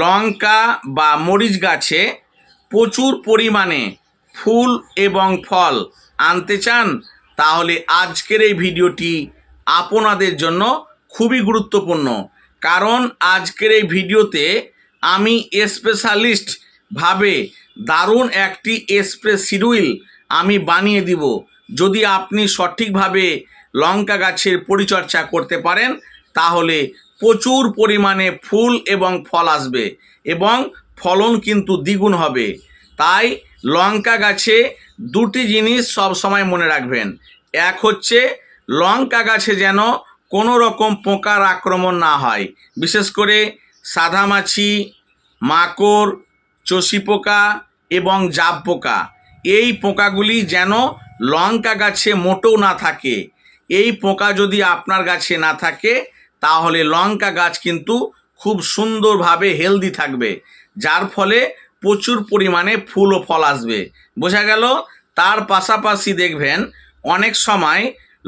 লঙ্কা বা মরিচ গাছে প্রচুর পরিমাণে ফুল এবং ফল আনতে চান, তাহলে আজকের এই ভিডিওটি আপনাদের জন্য খুবই গুরুত্বপূর্ণ। কারণ আজকের এই ভিডিওতে আমি স্পেশালিস্টভাবে দারুণ একটি স্প্রে শিডিউল আমি বানিয়ে দিব। যদি আপনি সঠিকভাবে লঙ্কা গাছের পরিচর্যা করতে পারেন, তাহলে প্রচুর পরিমাণে ফুল এবং ফল আসবে এবং ফলন কিন্তু দ্বিগুণ হবে। তাই লঙ্কা গাছে দুটি জিনিস সব সময় মনে রাখবেন। এক হচ্ছে, লঙ্কা গাছে যেন কোনো রকম পোকার আক্রমণ না হয়। বিশেষ করে সাদামাছি মাকড়, চষি পোকা এবং জাব পোকা। এই পোকাগুলি যেন লঙ্কা গাছে মোটেও না থাকে। এই পোকা যদি আপনার গাছে না থাকে তাহলে লঙ্কা গাছ কিন্তু খুব সুন্দরভাবে হেলদি থাকবে, যার ফলে প্রচুর পরিমাণে ফুল ও ফল আসবে। বোঝা গেল? তার পাশাপাশি দেখবেন অনেক সময়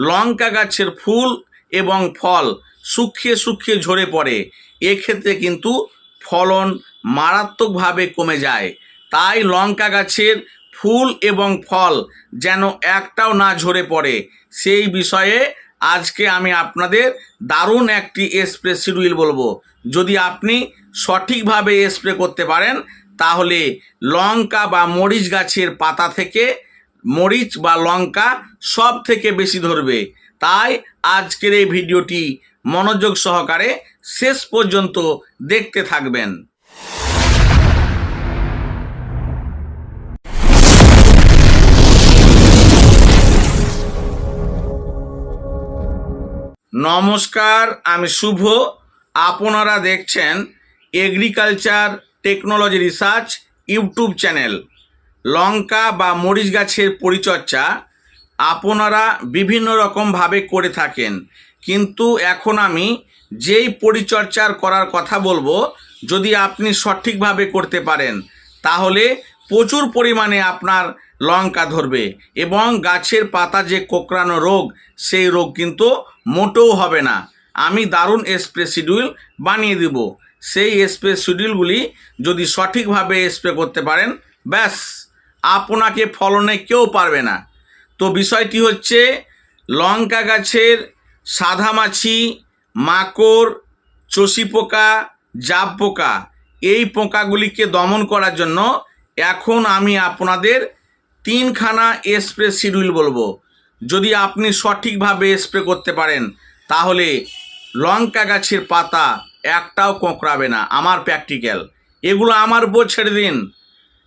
লঙ্কা গাছের ফুল এবং ফল শুকিয়ে শুকিয়ে ঝরে পড়ে, এক্ষেত্রে কিন্তু ফলন মারাত্মকভাবে কমে যায়। তাই লঙ্কা গাছের ফুল এবং ফল যেন একটাও না ঝরে পড়ে, সেই বিষয়ে আজকে আমি আপনাদের দারুণ একটি স্প্রে শিডিউল বলব। যদি আপনি সঠিকভাবে স্প্রে করতে পারেন, তাহলে লঙ্কা বা মরিচ গাছের পাতা থেকে মরিচ বা লঙ্কা সব থেকে বেশি ধরবে। তাই আজকের এই ভিডিওটি মনোযোগ সহকারে শেষ পর্যন্ত দেখতে থাকবেন। নমস্কার, আমি শুভ। আপনারা দেখছেন agriculture technology research YouTube channel. লঙ্কা বা মরিচ গাছের পরিচর্যা আপনারা বিভিন্ন রকমভাবে করে থাকেন। কিন্তু এখন আমি যেই পরিচর্যার করার কথা বলব, যদি আপনি সঠিকভাবে করতে পারেন, তাহলে প্রচুর পরিমাণে আপনার লঙ্কা ধরবে এবং গাছের পাতা যে কোকড়ানো রোগ, সেই রোগ কিন্তু মোটেও হবে না। আমি দারুণ স্প্রে শিডিউল বানিয়ে দিব। সেই স্প্রে শিডিউলগুলি যদি সঠিকভাবে স্প্রে করতে পারেন, ব্যাস, আপনাকে ফলনে কেউ পারবে না। তো বিষয়টি হচ্ছে, লঙ্কা গাছের সাদামাছি মাকড়, চষি পোকা, জাব পোকা, এই পোকাগুলিকে দমন করার জন্য এখন আমি আপনাদের তিনখানা স্প্রে শিডিউল বলব। যদি আপনি সঠিকভাবে স্প্রে করতে পারেন, তাহলে লঙ্কা গাছের পাতা একটাও কোঁকড়াবে না, আমার প্র্যাকটিক্যাল। এগুলো আমার উপর ছেড়ে দিন।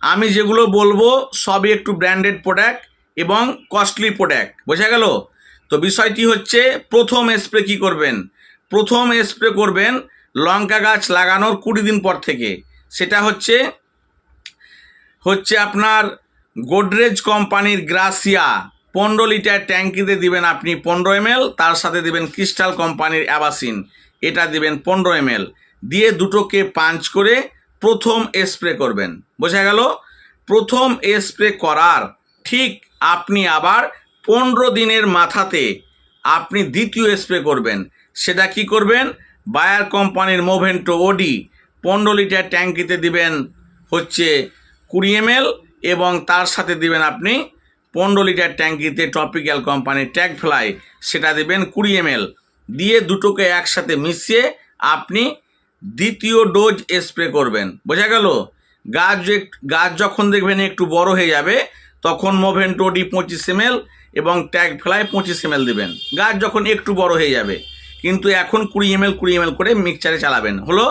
আমি যেগুলো বলব, সবই একটু ব্র্যান্ডেড প্রোডাক্ট এবং কস্টলি প্রোডাক্ট। বোঝা গেল? তো বিষয়টি হচ্ছে, প্রথম স্প্রে কি করবেন? প্রথম স্প্রে করবেন লঙ্কা গাছ লাগানোর কুড়ি দিন পর থেকে। সেটা হচ্ছে হচ্ছে আপনার গোদরেজ কোম্পানির গ্রাসিয়া পনেরো লিটার ট্যাঙ্কিতে দিবেন আপনি পনেরো এমএল, তার সাথে দিবেন ক্রিস্টাল কোম্পানির অ্যাবাসিন। এটা দিবেন পনেরো এমএল। দিয়ে দুটোকে পাঞ্চ করে প্রথম স্প্রে করবেন। বোঝা গেল? প্রথম স্প্রে করার ঠিক আপনি আবার পনেরো দিনের মাথাতে আপনি দ্বিতীয় স্প্রে করবেন। সেটা কি করবেন? বায়ার কোম্পানির মোভেন্টো ওডি পনেরো লিটার ট্যাঙ্কিতে দিবেন হচ্ছে কুড়ি এমএল এবং তার সাথে দিবেন আপনি পনেরো লিটার ট্যাঙ্কিতে টপিক্যাল কোম্পানির ট্যাগ ফ্লাই, সেটা দেবেন কুড়ি এমএল। দিয়ে দুটোকে একসাথে মিশিয়ে আপনি দ্বিতীয় ডোজ স্প্রে করবেন। বোঝা গেল? গাছ গাছ যখন দেখবেন একটু বড় হয়ে যাবে, তখন মোভেন্টো ডি পঁচিশ এমএল এবং ট্যাগ ফ্লাই পঁচিশ এমএল দেবেন। গাছ যখন একটু বড় হয়ে যাবে, কিন্তু এখন কুড়ি এমএল কুড়ি এমএল করে মিক্সচারে চালাবেন। হলো?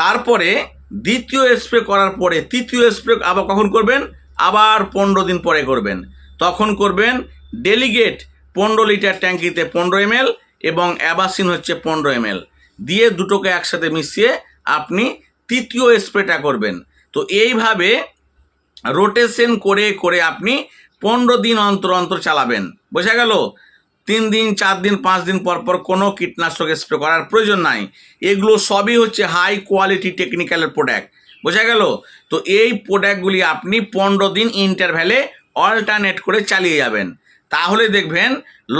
তারপরে দ্বিতীয় স্প্রে করার পরে তৃতীয় স্প্রে আবার কখন করবেন? আবার পনেরো দিন পরে করবেন। তখন করবেন ডেলিগেট পনেরো লিটার ট্যাঙ্কিতে পনেরো এমএল এবং অ্যাবাসিন হচ্ছে পনেরো এমএল দিয়ে দুটোকে একসাথে মিশিয়ে আপনি তৃতীয় স্প্রেটা করবেন। তো এইভাবে রোটেশন করে করে আপনি পনেরো দিন অন্তর অন্তর চালাবেন। বোঝা গেল? তিন দিন, চার দিন, পাঁচ দিন পর পর কোনো কীটনাশক স্প্রে করার প্রয়োজন নাই। এগুলো সবই হচ্ছে হাই কোয়ালিটি টেকনিক্যালের প্রোডাক্ট বোঝা গেল? তো এই প্রোডাক্টগুলি আপনি পনেরো দিন ইন্টারভ্যালে অল্টারনেট করে চালিয়ে যাবেন। তাহলে দেখবেন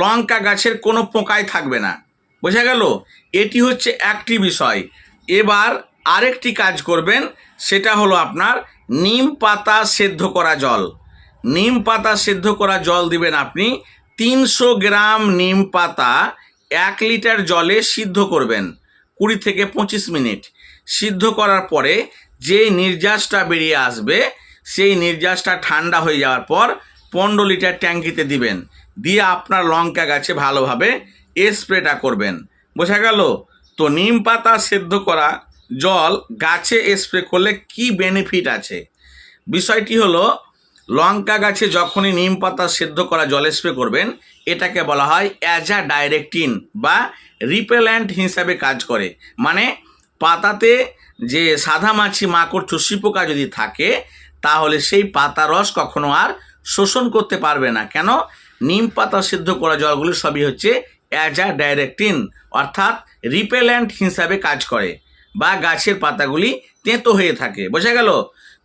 লঙ্কা গাছের কোনো পোকায় থাকবে না। বোঝা গেল? এটি হচ্ছে একটি বিষয়। এবার আরেকটি কাজ করবেন, সেটা হলো আপনার নিম পাতা সেদ্ধ করা জল। নিম পাতা সেদ্ধ করা জল দিবেন আপনি তিনশো গ্রাম নিম পাতা এক লিটার জলে সিদ্ধ করবেন কুড়ি থেকে পঁচিশ মিনিট। সিদ্ধ করার পরে যে নির্যাসটা বেরিয়ে আসবে, সেই নির্যাসটা ঠান্ডা হয়ে যাওয়ার পর পনেরো লিটার ট্যাঙ্কিতে দিবেন। দিয়ে আপনার লঙ্কা গাছে ভালোভাবে স্প্রেটা করবেন। বোঝা গেল? তো নিম পাতা সেদ্ধ করা জল গাছে স্প্রে করলে কি বেনিফিট আছে? বিষয়টি হলো লঙ্কা গাছে যখনই নিম পাতা সেদ্ধ করা জল স্প্রে করবেন, এটাকে বলা হয় অ্যাজা ডাইরেক্টিন বা রিপেল্যান্ট হিসাবে কাজ করে। মানে পাতাতে যে সাদা মাছি, মাকড়, চুষি পোকা যদি থাকে, তাহলে সেই পাতা রস কখনো আর শোষণ করতে পারবে না। কেন? নিম পাতা সিদ্ধ করা জলগুলি সবই হচ্ছে অ্যাজা ডাইরেক্টিন অর্থাৎ রিপেল্যান্ট হিসাবে কাজ করে বা গাছের পাতাগুলি তেঁতো হয়ে থাকে। বোঝা গেল?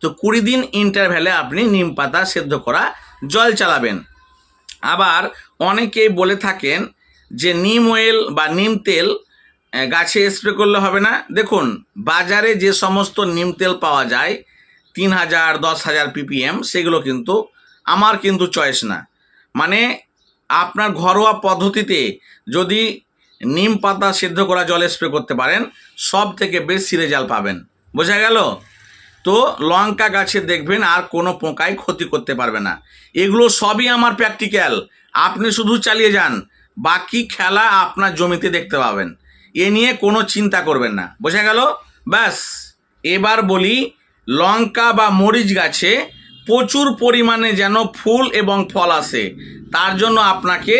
তো কুড়ি দিন ইন্টারভ্যালে আপনি নিম পাতা সেদ্ধ করা জল চালাবেন। আবার অনেকেই বলে থাকেন যে নিম অয়েল বা নিম তেল গাছে স্প্রে করলে হবে না। দেখুন, বাজারে যে সমস্ত নিম তেল পাওয়া যায়, তিন হাজার, দশ হাজার পিপিএম সেগুলো কিন্তু আমার কিন্তু চয়েস না। মানে আপনার ঘরোয়া পদ্ধতিতে যদি নিম পাতা সিদ্ধ করা জল স্প্রে করতে পারেন সব থেকে বেশি রেজাল্ট পাবেন। বোঝা গেল? তো লঙ্কা গাছে দেখবেন আর কোনো পোকাই ক্ষতি করতে পারবে না। এগুলো সবই আমার প্র্যাকটিক্যাল আপনি শুধু চালিয়ে যান, বাকি খেলা আপনার জমিতে দেখতে পাবেন। এ নিয়ে কোনো চিন্তা করবেন না। বোঝা গেল? ব্যাস। এবার বলি, লঙ্কা বা মরিচ গাছে প্রচুর পরিমাণে যেন ফুল এবং ফল আসে। তার জন্য আপনাকে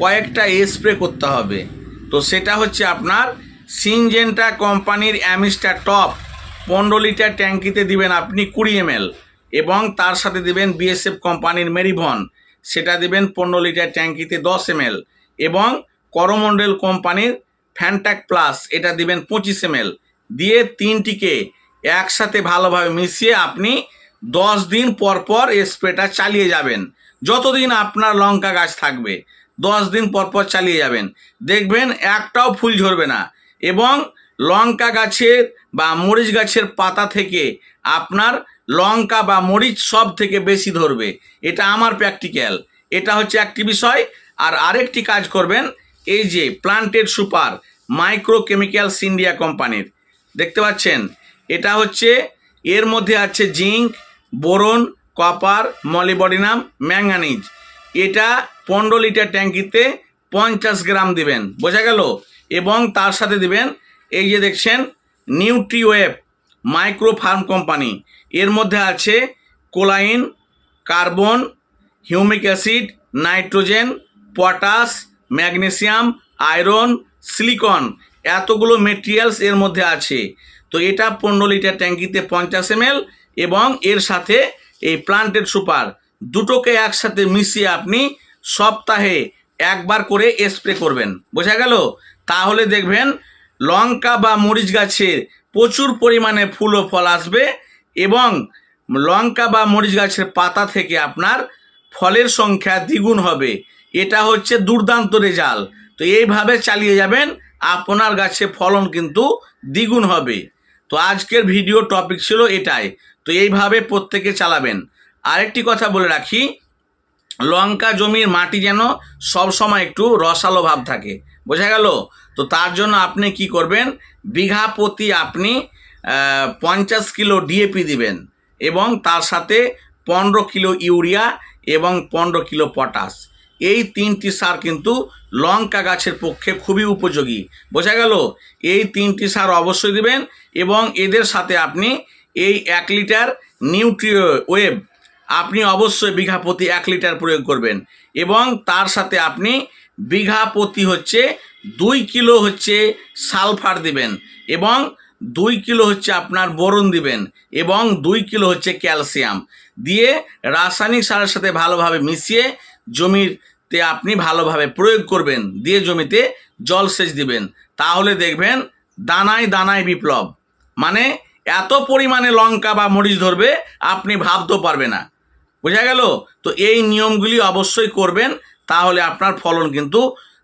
কয়েকটা স্প্রে করতে হবে। তো সেটা হচ্ছে আপনার সিনজেন্টা কোম্পানির অ্যামিস্টার টপ পনেরো লিটার ট্যাঙ্কিতে দিবেন আপনি কুড়ি এম এবং তার সাথে দিবেন বিএসএফ কোম্পানির মেরিভন। সেটা দিবেন পনেরো লিটার ট্যাঙ্কিতে দশ এম এবং করমন্ডল কোম্পানির ফ্যান্টাক প্লাস, এটা দিবেন পঁচিশ এম দিয়ে তিনটিকে একসাথে ভালোভাবে মিশিয়ে আপনি দশ দিন পর পর স্প্রেটা চালিয়ে যাবেন। যতদিন আপনার লঙ্কা গাছ থাকবে, দশ দিন পর পর চালিয়ে যাবেন। দেখবেন একটাও ফুল ঝরবে না এবং লঙ্কা গাছের বা মরিচ গাছের পাতা থেকে আপনার লঙ্কা বা মরিচ সব থেকে বেশি ধরবে। এটা আমার প্র্যাকটিক্যাল এটা হচ্ছে একটি বিষয়। আর আরেকটি কাজ করবেন, এই যে planted super micro chemicals India কোম্পানির দেখতে পাচ্ছেন? এটা হচ্ছে, এর মধ্যে আছে zinc, boron, copper molybdenum manganese এটা পনেরো লিটার ট্যাঙ্কিতে পঞ্চাশ গ্রাম দিবেন। বোঝা গেল? এবং তার সাথে দিবেন, এই যে দেখছেন নিউট্রিওয়েভ মাইক্রো ফার্ম কোম্পানি। এর মধ্যে আছে choline, carbon, humic acid, nitrogen, potash, magnesium, iron, silicon. এতগুলো মেটেরিয়ালস এর মধ্যে আছে। তো এটা পনেরো লিটার ট্যাঙ্কিতে পঞ্চাশ এম এবং এর সাথে এই প্লান্টেড সুপার। দুটোকে একসাথে মিশিয়ে আপনি সপ্তাহে একবার করে স্প্রে করবেন। বোঝা গেল? তাহলে দেখবেন লঙ্কা বা মরিচ গাছের প্রচুর পরিমাণে ফুল ও ফল আসবে এবং লঙ্কা বা মরিচ গাছের পাতা থেকে আপনার ফলের সংখ্যা দ্বিগুণ হবে। এটা হচ্ছে দুর্দান্ত রেজাল্ট। তো এইভাবে চালিয়ে যাবেন, আপনার গাছে ফলন কিন্তু দ্বিগুণ হবে। তো আজকের ভিডিও টপিক ছিল এটাই। তো এইভাবে প্রত্যেকে চালাবেন। আরেকটি কথা বলে রাখি লঙ্কা জমির মাটি যেন সব সময় একটু রসালো ভাব থাকে। বোঝা গেল? তো তার জন্য আপনি কি করবেন? বিঘা প্রতি আপনি পঞ্চাশ কিলো ডিএপি দিবেন এবং তার সাথে পনেরো কিলো ইউরিয়া এবং পনেরো কিলো পটাশ। এই তিনটি সার কিন্তু লঙ্কা গাছের পক্ষে খুবই উপযোগী। বোঝা গেল? এই তিনটি সার অবশ্যই দিবেন এবং এদের সাথে আপনি এই এক লিটার নিউট্রিও ওয়েব আপনি অবশ্যই বিঘা প্রতি এক লিটার প্রয়োগ করবেন। এবং তার সাথে আপনি বিঘা প্রতি হচ্ছে দুই কিলো হচ্ছে সালফার দিবেন এবং দুই কিলো হচ্ছে আপনার বোরন দিবেন এবং দুই কিলো হচ্ছে ক্যালসিয়াম দিয়ে রাসায়নিক সারের সাথে ভালোভাবে মিশিয়ে জমিতে আপনি ভালোভাবে প্রয়োগ করবেন, দিয়ে জমিতে জলসেচ দিবেন। তাহলে দেখবেন দানায় দানায় বিপ্লব। মানে এত পরিমাণে লঙ্কা বা মরিচ ধরবে, আপনি ভাবতেও পারবে না। বোঝা গেল? তো এই নিয়মগুলি অবশ্যই করবেন, তাহলে আপনার ফলন কিন্তু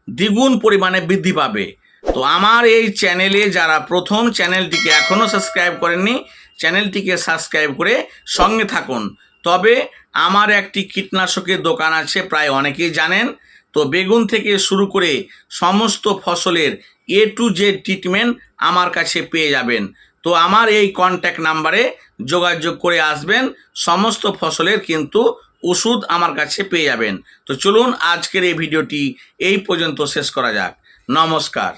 দ্বিগুণ পরিমাণে বৃদ্ধি পাবে। তো আমার এই চ্যানেলে যারা প্রথম, চ্যানেলটিকে এখনও সাবস্ক্রাইব করেননি, চ্যানেলটিকে সাবস্ক্রাইব করে সঙ্গে থাকুন। তবে আমার একটি কীটনাশকের দোকান আছে, প্রায় অনেকেই জানেন। তো বেগুন থেকে শুরু করে সমস্ত ফসলের এ টু জেড ট্রিটমেন্ট আমার কাছে পেয়ে যাবেন। তো আমার এই কন্ট্যাক্ট নাম্বারে যোগাযোগ করে আসবেন। সমস্ত ফসলের কিন্তু ওষুধ আমার কাছে পেয়ে যাবেন। তো চলুন আজকের এই ভিডিওটি এই পর্যন্ত শেষ করা যাক। নমস্কার।